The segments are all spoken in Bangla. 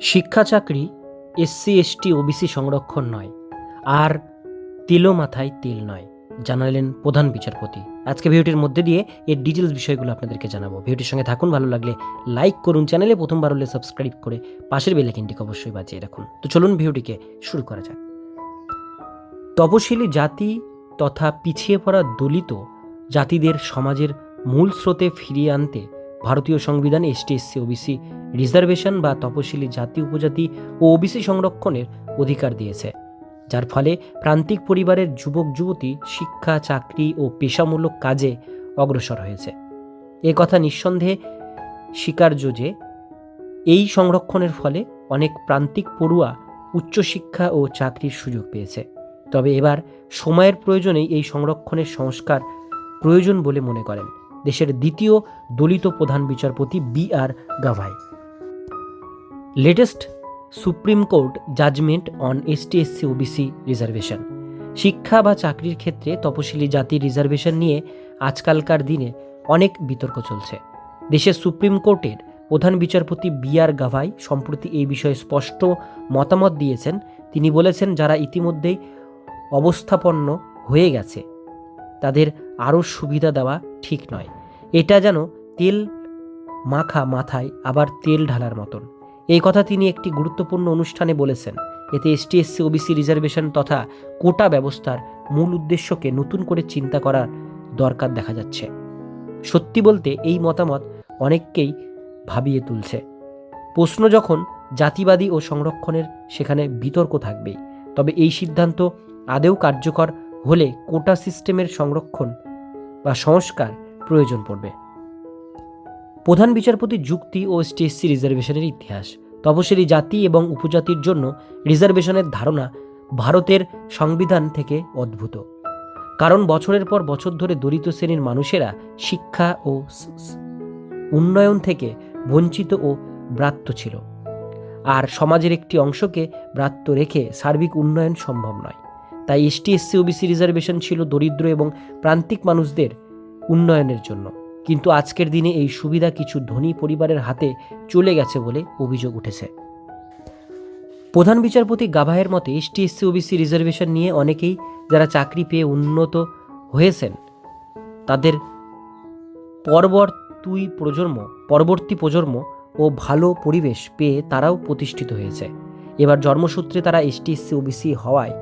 শিক্ষা চাকরি এসসি এসটি ওবিসি সংরক্ষণ নয়, আর তেলো মাথায় তেল নয়, জানালেন প্রধান বিচারপতি। আজকে ভিডিওটির মধ্যে দিয়ে এর ডিটেলস বিষয়গুলো আপনাদেরকে জানাব। ভিডিওটির সঙ্গে থাকুন, ভালো লাগলে লাইক করুন চ্যানেলে প্রথমবার হলে সাবস্ক্রাইব করে পাশের বেলাইকিনটিকে অবশ্যই বাজিয়ে রাখুন। তো চলুন ভিডিওটিকে শুরু করা যাক। তপশিলি জাতি তথা পিছিয়ে পড়া দলিত জাতিদের সমাজের মূল স্রোতে ফিরিয়ে আনতে ভারতীয় সংবিধান এসটি এসসি ওবিসি রিজার্ভেশন বা তপশিলি জাতি উপজাতি ও ওবিসি সংরক্ষণের অধিকার দিয়েছে, যার ফলে প্রান্তিক পরিবারের যুবক যুবতী শিক্ষা, চাকরি ও পেশামূলক কাজে অগ্রসর হয়েছে। এ কথা নিঃসন্দেহে স্বীকার্য যে এই সংরক্ষণের ফলে অনেক প্রান্তিক পড়ুয়া উচ্চশিক্ষা ও চাকরির সুযোগ পেয়েছে। তবে এবার সময়ের প্রয়োজনেই এই সংরক্ষণের সংস্কার প্রয়োজন বলে মনে করেন দেশের দ্বিতীয় দলিত প্রধান বিচারপতি B R Gavai. Latest supreme court judgement on S ST SC OBC reservation শিক্ষা বা চাকরির ক্ষেত্রে তপশিলি জাতির রিজার্ভেশন নিয়ে আজকালকার দিনে অনেক বিতর্ক চলছে। দেশের সুপ্রিম কোর্টের প্রধান বিচারপতি বি আর গাভাই সম্প্রতি এই বিষয়ে স্পষ্ট মতামত দিয়েছেন। তিনি বলেছেন, যারা ইতিমধ্যেই অবস্থাপন্ন হয়ে গেছে, তাদের আরও সুবিধা দেওয়া ঠিক নয়। এটা যেন তেল মাখা মাথায় আবার তেল ঢালার মতন। এই কথা তিনি একটি গুরুত্বপূর্ণ অনুষ্ঠানে বলেছেন। এতে এসটি এসসি ওবিসি রিজার্ভেশন তথা কোটা ব্যবস্থার মূল উদ্দেশ্যকে নতুন করে চিন্তা করার দরকার দেখা যাচ্ছে। সত্যি বলতে এই মতামত অনেককেই ভাবিয়ে তুলছে। প্রশ্ন যখন জাতিবাদী ও সংরক্ষণের সেখানে বিতর্ক থাকবেই তবে এই সিদ্ধান্ত আদেও কার্যকর হলে কোটা সিস্টেমের সংরক্ষণ বা সংস্কার প্রয়োজন পড়বে। প্রধান বিচারপতি যুক্তি ও এসটিএসসি রিজার্ভেশনের ইতিহাস, তপশিলি জাতি এবং উপজাতির জন্য রিজার্ভেশনের ধারণা ভারতের সংবিধান থেকে অদ্ভুত। কারণ বছরের পর বছর ধরে দলিত শ্রেণির মানুষেরা শিক্ষা ও উন্নয়ন থেকে বঞ্চিত ও ব্রাত্য ছিল। আর সমাজের একটি অংশকে ব্রাত্য রেখে সার্বিক উন্নয়ন সম্ভব নয়। তাই এসটি এসসি ওবিসি রিজার্ভেশন ছিল দরিদ্র এবং প্রান্তিক মানুষদের উন্নয়নের জন্য। কিন্তু আজকের দিনে এই সুবিধা কিছু ধনী পরিবারের হাতে চলে গেছে বলে অভিযোগ উঠেছে। প্রধান বিচারপতি গাভায়ের মতে এসটি এসসি ওবিসি রিজার্ভেশন নিয়ে অনেকেই যারা চাকরি পেয়ে উন্নত হয়েছেন, তাদের পরবর্তী প্রজন্ম পরবর্তী প্রজন্ম ও ভালো পরিবেশ পেয়ে তারাও প্রতিষ্ঠিত হয়েছে। এবার জন্মসূত্রে তারা এসটি এসসি ওবিসি হওয়ায়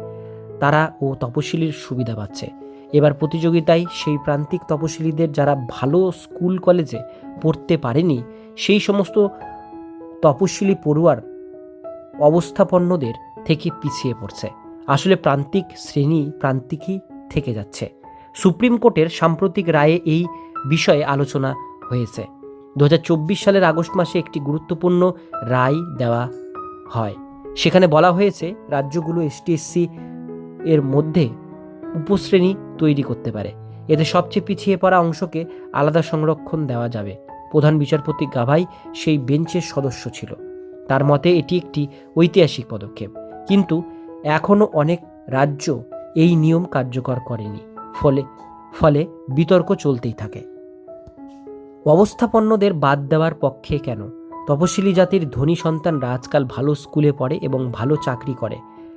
তারা ও তপশিলির সুবিধা পাচ্ছে। এবার প্রতিযোগিতায় সেই প্রান্তিক তপশিলীদের যারা ভালো স্কুল কলেজে পড়তে পারেনি, সেই সমস্ত তপশিলি পড়ুয়ার অবস্থাপন্নদের থেকে পিছিয়ে পড়ছে। আসলে প্রান্তিক শ্রেণি প্রান্তিকই থেকে যাচ্ছে। সুপ্রিম কোর্টের সাম্প্রতিক রায়ে এই বিষয়ে আলোচনা হয়েছে। দু হাজার চব্বিশ সালের আগস্ট মাসে একটি গুরুত্বপূর্ণ রায় দেওয়া হয়। সেখানে বলা হয়েছে, রাজ্যগুলো এসটিএসসি এর মধ্যে উপশ্রেণী তৈরি করতে পারে। এতে সবচেয়ে পিছিয়ে পড়া অংশকে আলাদা সংরক্ষণ দেওয়া যাবে। প্রধান বিচারপতি গাভাই সেই বেঞ্চের সদস্য ছিল। তার মতে এটি একটি ঐতিহাসিক পদক্ষেপ। কিন্তু এখনও অনেক রাজ্য এই নিয়ম কার্যকর করেনি। ফলে ফলে বিতর্ক চলতেই থাকে। অবস্থাপন্নদের বাদ দেওয়ার পক্ষে কেন? তপশিলি জাতির ধনী সন্তানরা আজকাল ভালো স্কুলে পড়ে এবং ভালো চাকরি করে।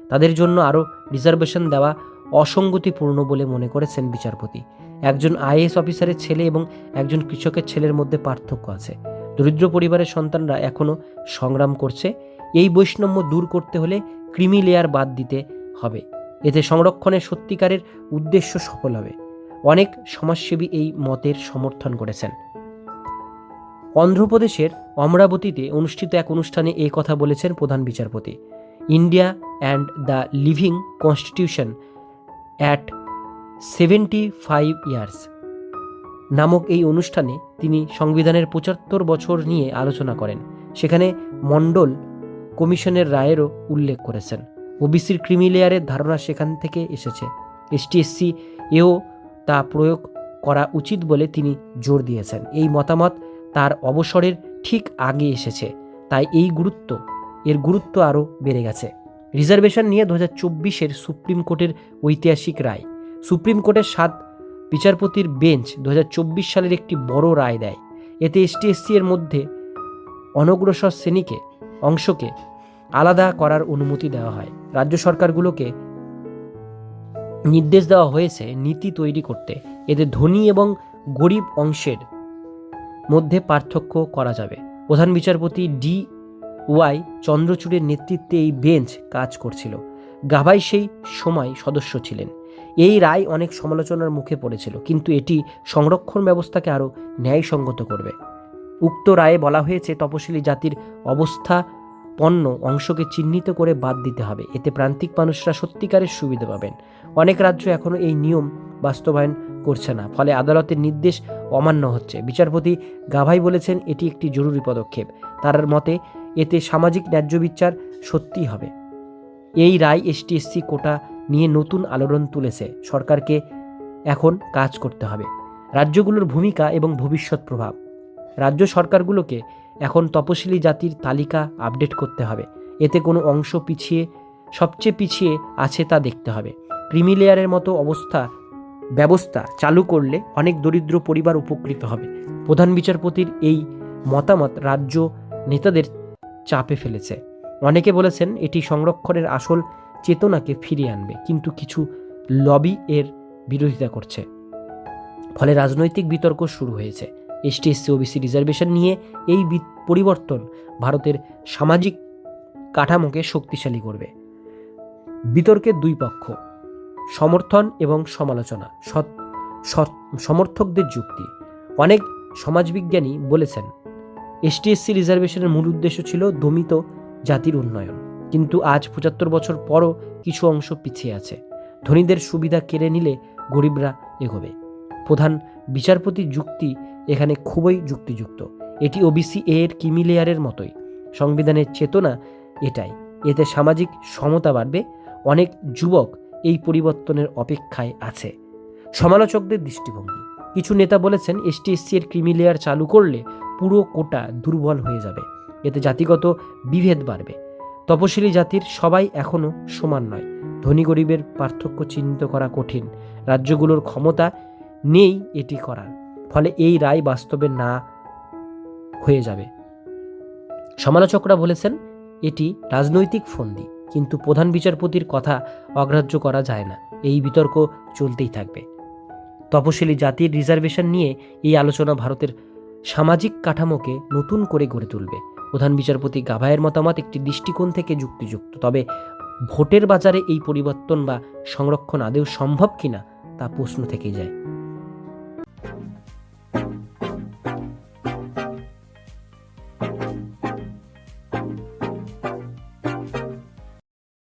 তাদের জন্য আরও রিজার্ভেশন দেওয়া অসঙ্গতিপূর্ণ বলে মনে করেছেন বিচারপতি। একজন আইএস অফিসারের ছেলে এবং একজন কৃষকের ছেলের মধ্যে পার্থক্য আছে। দরিদ্র পরিবারের সন্তানরা এখনও সংগ্রাম করছে। এই বৈষম্য দূর করতে হলে ক্রিমি লেয়ার বাদ দিতে হবে। এতে সংরক্ষণের সত্যিকারের উদ্দেশ্য সফল হবে। অনেক সমাজসেবী এই মতের সমর্থন করেছেন। অন্ধ্রপ্রদেশের অমরাবতীতে অনুষ্ঠিত এক অনুষ্ঠানে এই কথা বলেছেন প্রধান বিচারপতি। India and the living constitution at seventy five years নামক এই অনুষ্ঠানে তিনি সংবিধানের পঁচাত্তর বছর নিয়ে আলোচনা করেন। সেখানে মণ্ডল কমিশনের রায়েরও উল্লেখ করেছেন। ওবিসির ক্রিমি লেয়ারের ধারণা সেখান থেকে এসেছে। এসটিএসসি এও তা প্রয়োগ করা উচিত বলে তিনি জোর দিয়েছেন। এই মতামত তার অবসরের ঠিক আগে এসেছে। তাই এই গুরুত্ব, এর গুরুত্ব আরও বেড়ে গেছে। রিজার্ভেশন নিয়ে দু হাজার চব্বিশের সুপ্রিম কোর্টের ঐতিহাসিক রায়। সুপ্রিম কোর্টের সাত বিচারপতির বেঞ্চ দু হাজার চব্বিশ সালের একটি বড় রায় দেয়। এতে এসটিএসসি এর মধ্যে অনগ্রসর শ্রেণীকে, অংশকে আলাদা করার অনুমতি দেওয়া হয়। রাজ্য সরকারগুলোকে নির্দেশ দেওয়া হয়েছে নীতি তৈরি করতে। এতে ধনী এবং গরিব অংশের মধ্যে পার্থক্য করা যাবে। প্রধান বিচারপতি ডি ওয়াই চন্দ্রচূড়ের নেতৃত্বে এই বেঞ্চ কাজ করছিল। গাভাই সেই সময় সদস্য ছিলেন। এই রায় অনেক সমালোচনার মুখে পড়েছিল, কিন্তু এটি সংরক্ষণ ব্যবস্থাকে আরও ন্যায়সঙ্গত করবে। উক্ত রায়ে বলা হয়েছে, তপশিলি জাতির অবস্থা পণ্য অংশকে চিহ্নিত করে বাদ দিতে হবে। এতে প্রান্তিক মানুষরা সত্যিকারের সুবিধা পাবেন। অনেক রাজ্য এখনও এই নিয়ম বাস্তবায়ন করছে না, ফলে আদালতের নির্দেশ অমান্য হচ্ছে। বিচারপতি গাভাই বলেছেন, এটি একটি জরুরি পদক্ষেপ। তার মতে এতে সামাজিক ন্যায্য বিচার সত্যিই হবে। এই রায় এসটিএসসি কোটা নিয়ে নতুন আলোড়ন তুলেছে। সরকারকে এখন কাজ করতে হবে। রাজ্যগুলোর ভূমিকা এবং ভবিষ্যৎ প্রভাব। রাজ্য সরকারগুলোকে এখন তপশিলি জাতির তালিকা আপডেট করতে হবে। এতে কোনো অংশ পিছিয়ে, সবচেয়ে পিছিয়ে আছে তা দেখতে হবে। ক্রিমিলেয়ারের মতো অবস্থা, ব্যবস্থা চালু করলে অনেক দরিদ্র পরিবার উপকৃত হবে। প্রধান বিচারপতির এই মতামত রাজ্য নেতাদের চাপে ফেলেছে। অনেকে বলেছেন এটি সংরক্ষণের আসল চেতনাকে ফিরিয়ে আনবে, কিন্তু কিছু লবি এর বিরোধিতা করছে। ফলে রাজনৈতিক বিতর্ক শুরু হয়েছে। এসটিএসসি ওবিসি রিজার্ভেশন নিয়ে এই পরিবর্তন ভারতের সামাজিক কাঠামোকে শক্তিশালী করবে। বিতর্কের দুই পক্ষ, সমর্থন এবং সমালোচনা সমর্থকদের যুক্তি। অনেক সমাজবিজ্ঞানী বলেছেন এসটিএসসি রিজার্ভেশনের মূল উদ্দেশ্য ছিল দমিত জাতির উন্নয়ন। কিন্তু আজ পঁচাত্তর বছর পরও কিছু অংশ পিছিয়ে আছে। ধনীদের সুবিধা কেড়ে নিলে গরিবরা এগোবে। প্রধান বিচারপতির যুক্তি এখানে খুবই যুক্তিযুক্ত। এটি ওবিসি এর কিমিলেয়ারের মতোই। সংবিধানের চেতনা এটাই। এতে সামাজিক সমতা বাড়বে। অনেক যুবক এই পরিবর্তনের অপেক্ষায় আছে। সমালোচকদের দৃষ্টিভঙ্গি। কিছু নেতা বলেছেন এসটিএসসি এর ক্রিমিলেয়ার চালু করলে পুরো কোটা দুর্বল হয়ে যাবে। এতে জাতিগত বিভেদ বাড়বে। তপশিলি জাতির সবাই এখনও সমান নয়। ধনী গরিবের পার্থক্য চিহ্নিত করা কঠিন। রাজ্যগুলোর ক্ষমতা নেই এটি করার। ফলে এই রায় বাস্তবে না হয়ে যাবে। সমালোচকরা বলেছেন, এটি রাজনৈতিক ফন্দি, কিন্তু প্রধান বিচারপতির কথা অগ্রাহ্য করা যায় না। এই বিতর্ক চলতেই থাকবে। তপশিলি জাতির রিজার্ভেশন নিয়ে এই আলোচনা ভারতের সামাজিক কাঠামোকে নতুন করে গড়ে তুলবে। প্রধান বিচারপতি গাভায়ের মতামত, একটি দৃষ্টিকোণ থেকে যুক্তিযুক্ত। তবে ভোটের বাজারে এই পরিবর্তন বা সংরক্ষণ আদেও সম্ভব কিনা, তা প্রশ্ন থেকে যায়।